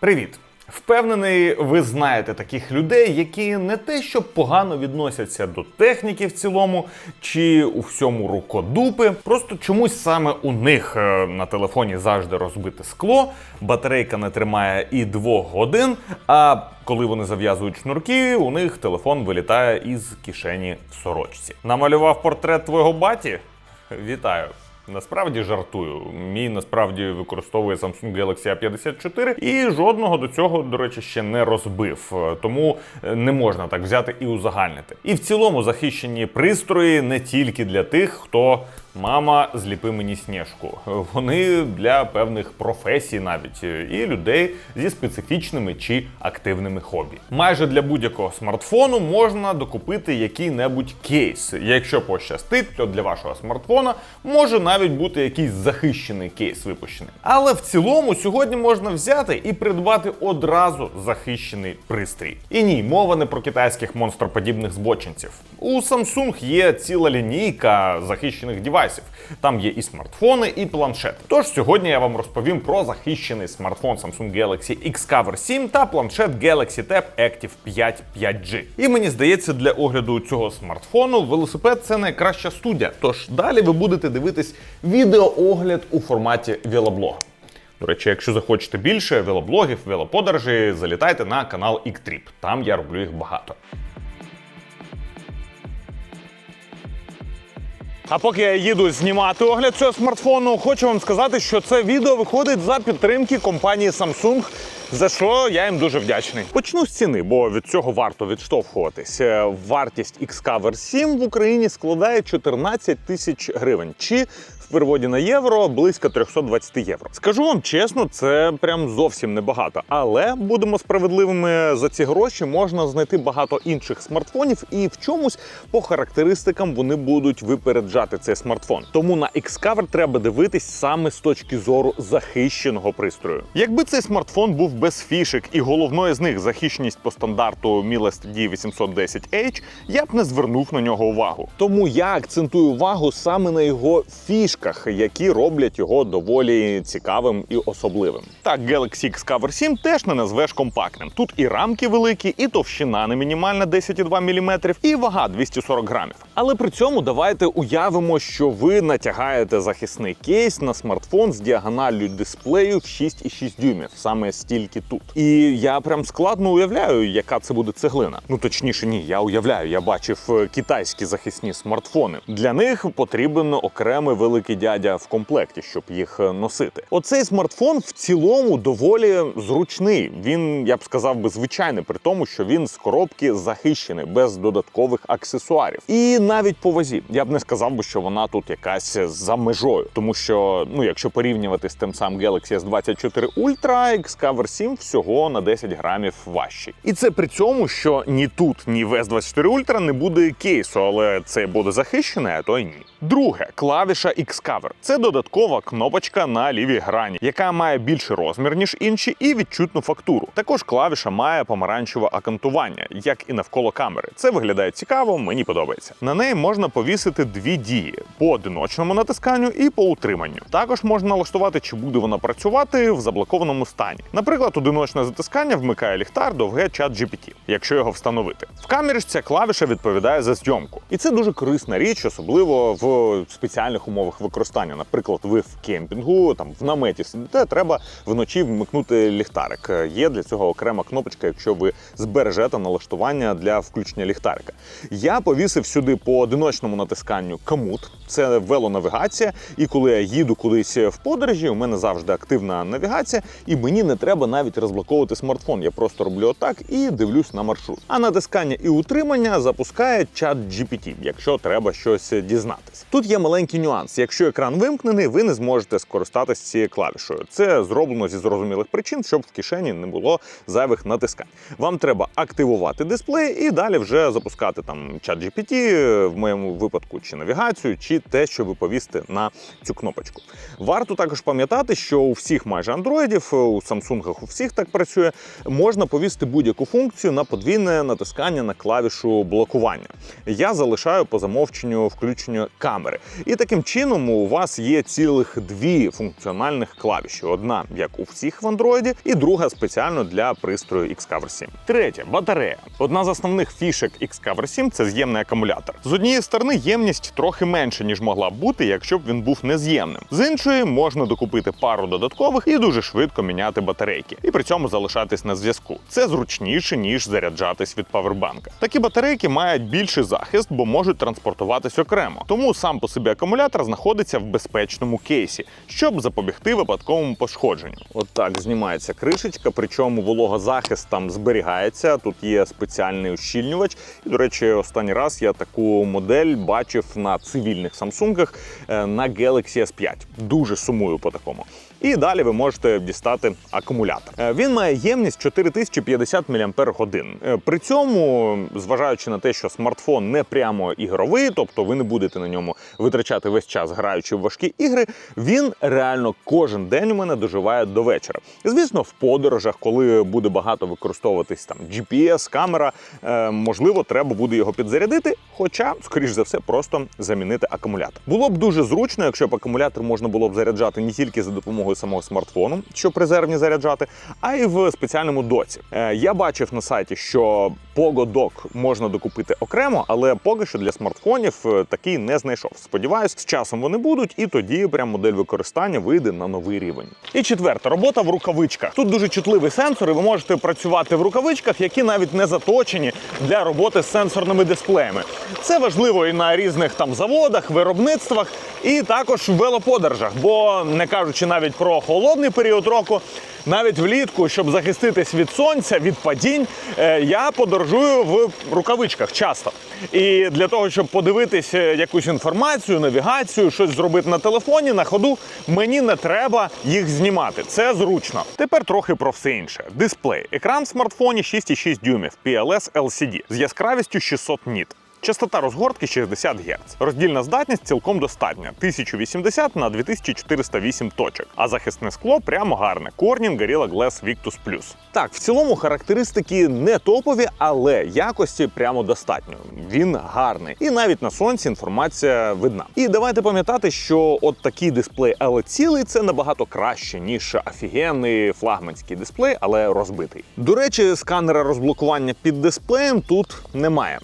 Привіт! Впевнений, ви знаєте таких людей, які не те, що погано відносяться до техніки в цілому, чи у всьому рукодупи. Просто чомусь саме у них е, на телефоні завжди розбите скло, батарейка не тримає і двох годин. А коли вони зав'язують шнурки, у них телефон вилітає із кишені в сорочці. Намалював портрет твого баті? Вітаю! Насправді жартую. Мій насправді використовує Samsung Galaxy A54 і жодного до цього, до речі, ще не розбив. Тому е, не можна так взяти і узагальнити. І в цілому захищені пристрої не тільки для тих, хто мама зліпи мені сніжку. Вони для певних професій навіть е, і людей зі специфічними чи активними хобі. Майже для будь-якого смартфону можна докупити який-небудь кейс. Якщо пощастить, то для вашого смартфона може навіть бути якийсь захищений кейс випущений. Але в цілому сьогодні можна взяти і придбати одразу захищений пристрій. І ні, мова не про китайських монстроподібних збочинців. У Samsung є ціла лінійка захищених девайсів. Там є і смартфони, і планшети. Тож сьогодні я вам розповім про захищений смартфон Samsung Galaxy Xcover 7 та планшет Galaxy Tab Active 5 5G. І мені здається, для огляду цього смартфону велосипед це найкраща студія. Тож далі ви будете дивитись відеоогляд у форматі велоблога. До речі, якщо захочете більше велоблогів, велоподорожей, залітайте на канал Іктріп. Там я роблю їх багато. А поки я їду знімати огляд цього смартфону, хочу вам сказати, що це відео виходить за підтримки компанії Samsung. За що я їм дуже вдячний. Почну з ціни, бо від цього варто відштовхуватись. Е, Вартість Xcover 7 в Україні складає 14 тисяч гривень. Чи в переводі на євро близько 320 євро. Скажу вам чесно, це прям зовсім небагато. Але будемо справедливими за ці гроші можна знайти багато інших смартфонів, і в чомусь по характеристикам вони будуть випереджати цей смартфон. Тому на Xcover треба дивитись саме з точки зору захищеного пристрою. Якби цей смартфон був без фішек і головною з них захищеність по стандарту Miles TD 810H, я б не звернув на нього увагу. Тому я акцентую увагу саме на його фішках, які роблять його доволі цікавим і особливим. Так, Galaxy Xcover 7 теж не назвеш компактним. Тут і рамки великі, і товщина не мінімальна 10,2 мм, і вага 240 грамів. Але при цьому давайте уявимо, що ви натягаєте захисний кейс на смартфон з діагоналлю дисплею в 6,6 дюймів, саме стільки тут. І я прям складно уявляю, яка це буде цеглина. Ну точніше, ні, я уявляю, я бачив е, китайські захисні смартфони. Для них потрібен окремий великий дядя в комплекті, щоб їх е, носити. Оцей смартфон в цілому доволі зручний. Він, я б сказав, би звичайний, при тому, що він з коробки захищений без додаткових аксесуарів. І навіть по вазі я б не сказав би, що вона тут якась за межою, тому що ну, якщо порівнювати з тим самим Galaxy S24 Ultra, Xcover 7 всього на 10 грамів важчий. І це при цьому, що ні тут, ні в S24 Ultra не буде кейсу, але це буде захищене, а то й ні. Друге, клавіша Xcover. Це додаткова кнопочка на лівій грані, яка має більший розмір, ніж інші, і відчутну фактуру. Також клавіша має помаранчеве акантування, як і навколо камери. Це виглядає цікаво, мені подобається. На неї можна повісити дві дії: по одиночному натисканню і по утриманню. Також можна налаштувати, чи буде вона працювати в заблокованому стані. Наприклад, одиночне затискання вмикає ліхтар довге чат GPT, якщо його встановити. В камері ж ця клавіша відповідає за зйомку, і це дуже корисна річ, особливо в спеціальних умовах використання. Наприклад, ви в кемпінгу, там в наметі сидите, треба вночі вмикнути ліхтарик. Є для цього окрема кнопочка, якщо ви збережете налаштування для включення ліхтарика. Я повісив сюди по одиночному натисканню комут. Це велонавігація. І коли я їду кудись в подорожі, у мене завжди активна навігація, і мені не треба навіть розблоковувати смартфон. Я просто роблю отак і дивлюсь на маршрут. А натискання і утримання запускає чат GPT, якщо треба щось дізнатись. Тут є маленький нюанс. Якщо екран вимкнений, ви не зможете скористатися цією клавішою. Це зроблено зі зрозумілих причин, щоб в кишені не було зайвих натискань. Вам треба активувати дисплей і далі вже запускати там чат GPT, в моєму випадку, чи навігацію, чи те, що ви повісите на цю кнопочку. Варто також пам'ятати, що у всіх майже андроїдів, у Samsung у всіх так працює, можна повісити будь-яку функцію на подвійне натискання на клавішу блокування. Я залишаю по замовченню включення камери. І таким чином середньому у вас є цілих дві функціональних клавіші: одна, як у всіх в Android, і друга спеціально для пристрою Xcover 7. Третє батарея. Одна з основних фішек Xcover 7 це з'ємний акумулятор. З однієї сторони, ємність трохи менше, ніж могла б бути, якщо б він був нез'ємним. З іншої можна докупити пару додаткових і дуже швидко міняти батарейки, і при цьому залишатись на зв'язку. Це зручніше ніж заряджатись від павербанка. Такі батарейки мають більший захист, бо можуть транспортуватись окремо. Тому сам по собі акумулятор знаходиться в безпечному кейсі, щоб запобігти випадковому пошкодженню. От знімається кришечка, причому вологозахист там зберігається. Тут є спеціальний ущільнювач. І, до речі, останній раз я таку модель бачив на цивільних Самсунгах е, на Galaxy S5. Дуже сумую по такому. І далі ви можете дістати акумулятор. Е, Він має ємність 4050 мАч. Е, При цьому, зважаючи на те, що смартфон не прямо ігровий, тобто ви не будете на ньому витрачати весь час, граючи в важкі ігри, він реально кожен день у мене доживає до вечора. Звісно, в подорожах, коли буде багато використовуватись там GPS, камера, е, можливо, треба буде його підзарядити. Хоча, скоріш за все, просто замінити акумулятор. Було б дуже зручно, якщо б акумулятор можна було б заряджати не тільки за допомогою самого смартфону, щоб резервні заряджати, а й в спеціальному доці. Е, я бачив на сайті, що Dock можна докупити окремо, але поки що для смартфонів е, такий не знайшов. Сподіваюсь, з часом вони будуть, і тоді прям модель використання вийде на новий рівень. І четверта робота в рукавичках. Тут дуже чутливий сенсор, і ви можете працювати в рукавичках, які навіть не заточені для роботи з сенсорними дисплеями. Це важливо і на різних там заводах, виробництвах, і також в велоподорожах. Бо не кажучи навіть про холодний період року, навіть влітку, щоб захиститись від сонця, від падінь, е, я подорожую в рукавичках часто. І для того, щоб подивитись е, якусь інформацію, навігацію, щось зробити на телефоні, на ходу, мені не треба їх знімати. Це зручно. Тепер трохи про все інше. Дисплей. Екран в смартфоні 6,6 дюймів, PLS LCD з яскравістю 600 ніт. Частота розгортки 60 Гц. Роздільна здатність цілком достатня 1080 на 2408 точок. А захисне скло прямо гарне. Corning Gorilla Glass Victus Plus. Так, в цілому характеристики не топові, але якості прямо достатньо. Він гарний. І навіть на сонці інформація видна. І давайте пам'ятати, що от такий дисплей, але цілий це набагато краще, ніж офігенний флагманський дисплей, але розбитий. До речі, сканера розблокування під дисплеєм тут немає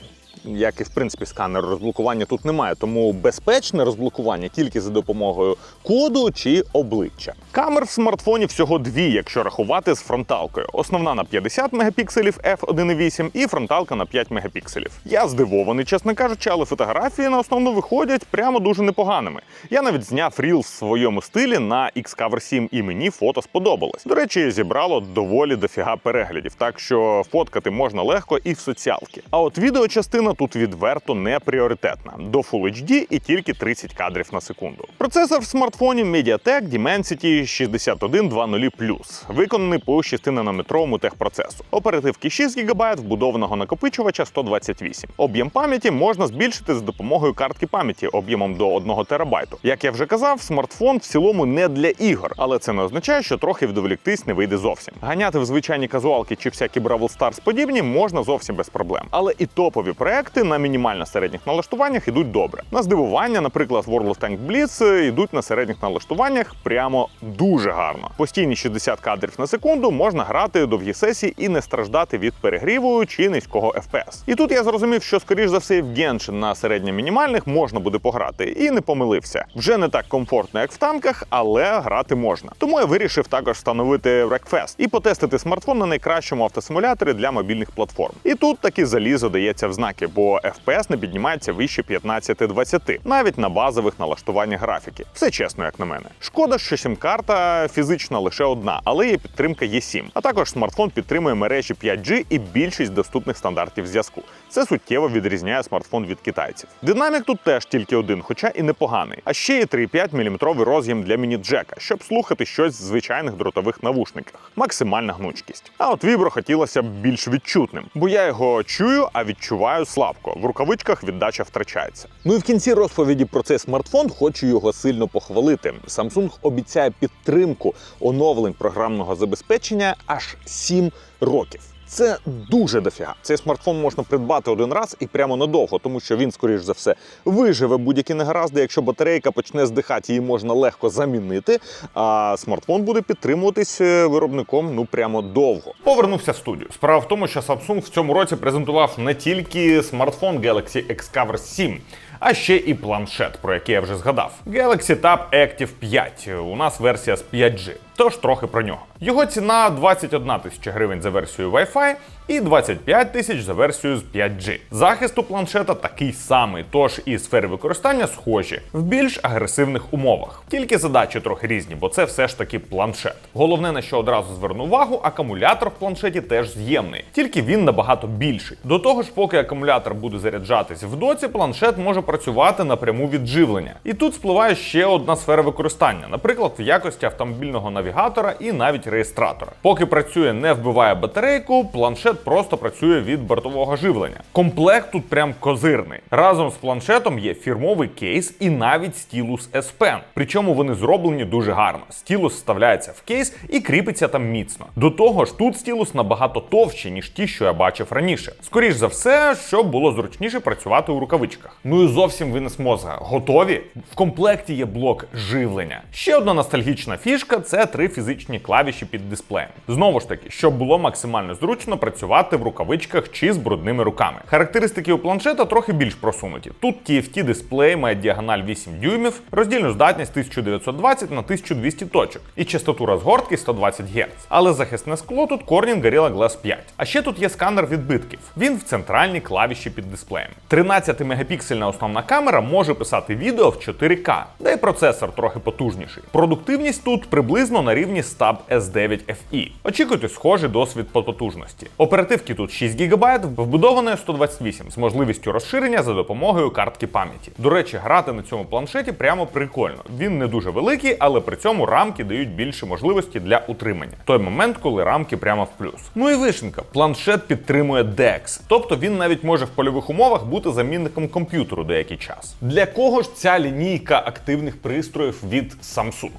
як і в принципі сканер розблокування тут немає, тому безпечне розблокування тільки за допомогою коду чи обличчя. Камер в смартфоні всього дві, якщо рахувати з фронталкою. Основна на 50 мегапікселів f1.8 і фронталка на 5 мегапікселів. Я здивований, чесно кажучи, але фотографії на основну виходять прямо дуже непоганими. Я навіть зняв ріл в своєму стилі на Xcover 7 і мені фото сподобалось. До речі, зібрало доволі дофіга переглядів, так що фоткати можна легко і в соціалки. А от відеочастина тут відверто не пріоритетна. До Full HD і тільки 30 кадрів на секунду. Процесор в смартфоні MediaTek Dimensity 6120+, виконаний по 6-нанометровому техпроцесу. Оперативки 6 ГБ, вбудованого накопичувача 128. Об'єм пам'яті можна збільшити з допомогою картки пам'яті об'ємом до 1 ТБ. Як я вже казав, смартфон в цілому не для ігор, але це не означає, що трохи відволіктись не вийде зовсім. Ганяти в звичайні казуалки чи всякі Бравл Stars подібні можна зовсім без проблем. Але і топові проекти на мінімально середніх налаштуваннях ідуть добре. На здивування, наприклад, World of Tanks Blitz йдуть на середніх налаштуваннях прямо дуже гарно. Постійні 60 кадрів на секунду можна грати довгі сесії і не страждати від перегріву чи низького FPS. І тут я зрозумів, що скоріш за все в Genshin на середньо-мінімальних можна буде пограти, і не помилився. Вже не так комфортно, як в танках, але грати можна. Тому я вирішив також встановити Wreckfest і потестити смартфон на найкращому автосимуляторі для мобільних платформ. І тут таки залізо дається в знаки, бо FPS не піднімається вище 15-20, навіть на базових налаштуваннях графіки. Все чесно, як на мене. Шкода, що сім-карта фізично лише одна, але є підтримка E7. А також смартфон підтримує мережі 5G і більшість доступних стандартів зв'язку. Це суттєво відрізняє смартфон від китайців. Динамік тут теж тільки один, хоча і непоганий. А ще є 3,5 мм роз'єм для міні-джека, щоб слухати щось в звичайних дротових навушниках. Максимальна гнучкість. А от вібро хотілося б більш відчутним, бо я його чую, а відчуваю слабко. В рукавичках віддача втрачається. Ну і в кінці розповіді про цей смартфон хочу його сильно похвалити. Samsung обіцяє підтримку оновлень програмного забезпечення аж 7 років. Це дуже дофіга. Цей смартфон можна придбати один раз і прямо надовго, тому що він, скоріш за все, виживе будь-які негаразди. Якщо батарейка почне здихати, її можна легко замінити. А смартфон буде підтримуватись е, виробником ну прямо довго. Повернувся в студію. Справа в тому, що Samsung в цьому році презентував не тільки смартфон Galaxy Xcover 7, а ще і планшет, про який я вже згадав. Galaxy Tab Active 5. У нас версія з 5G. Тож трохи про нього. Його ціна 21 тисяча гривень за версією Wi-Fi і 25 тисяч за версією з 5G. Захист у планшета такий самий, тож і сфери використання схожі в більш агресивних умовах. Тільки задачі трохи різні, бо це все ж таки планшет. Головне, на що одразу зверну увагу, акумулятор в планшеті теж з'ємний, тільки він набагато більший. До того ж, поки акумулятор буде заряджатись в доці, планшет може працювати напряму від живлення. І тут спливає ще одна сфера використання, наприклад, в якості автомобільного навігатора і навіть реєстратора. Поки працює, не вбиває батарейку, планшет просто працює від бортового живлення. Комплект тут прям козирний. Разом з планшетом є фірмовий кейс і навіть стілус S Pen. Причому вони зроблені дуже гарно. Стілус вставляється в кейс і кріпиться там міцно. До того ж, тут стілус набагато товщий, ніж ті, що я бачив раніше. Скоріш за все, щоб було зручніше працювати у рукавичках. Ну і зовсім винес мозга. Готові? В комплекті є блок живлення. Ще одна ностальгічна фішка це три фізичні клавіші під дисплеєм. Знову ж таки, щоб було максимально зручно працювати в рукавичках чи з брудними руками. Характеристики у планшета трохи більш просунуті. Тут TFT дисплей має діагональ 8 дюймів, роздільну здатність 1920 на 1200 точок і частоту розгортки 120 Гц. Але захисне скло тут Corning Gorilla Glass 5. А ще тут є сканер відбитків. Він в центральній клавіші під дисплеєм. 13-мегапіксельна основна камера може писати відео в 4К, да й процесор трохи потужніший. Продуктивність тут приблизно на рівні Stab S9 FE. Очікуйте схожий досвід по потужності. Оперативки тут 6 ГБ, вбудованої 128 з можливістю розширення за допомогою картки пам'яті. До речі, грати на цьому планшеті прямо прикольно. Він не дуже великий, але при цьому рамки дають більше можливості для утримання. Той момент, коли рамки прямо в плюс. Ну і вишенька, планшет підтримує DeX, тобто він навіть може в польових умовах бути замінником комп'ютеру деякий час. Для кого ж ця лінійка активних пристроїв від Samsung?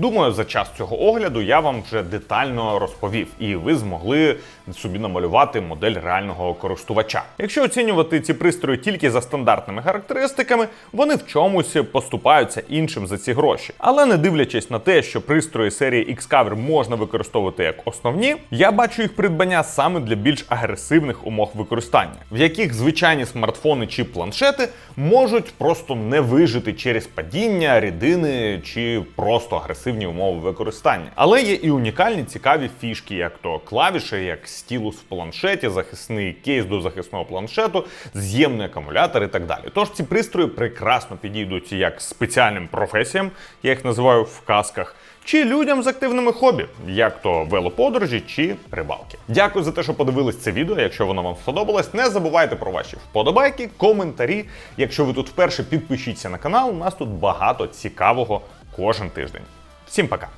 Думаю, за час цього огляду я вам вже детально розповів, і ви змогли собі намалювати модель реального користувача. Якщо оцінювати ці пристрої тільки за стандартними характеристиками, вони в чомусь поступаються іншим за ці гроші. Але не дивлячись на те, що пристрої серії Xcover можна використовувати як основні, я бачу їх придбання саме для більш агресивних умов використання, в яких звичайні смартфони чи планшети можуть просто не вижити через падіння, рідини чи просто агресивні умови використання. Але є і унікальні цікаві фішки, як то клавіші, як стілус в планшеті, захисний кейс до захисного планшету, з'ємний акумулятор і так далі. Тож ці пристрої прекрасно підійдуть як спеціальним професіям, я їх називаю в казках. Чи людям з активними хобі, як то велоподорожі чи рибалки. Дякую за те, що подивились це відео. Якщо воно вам сподобалось, не забувайте про ваші вподобайки, коментарі. Якщо ви тут вперше підпишіться на канал, у нас тут багато цікавого кожен тиждень. Всім пока!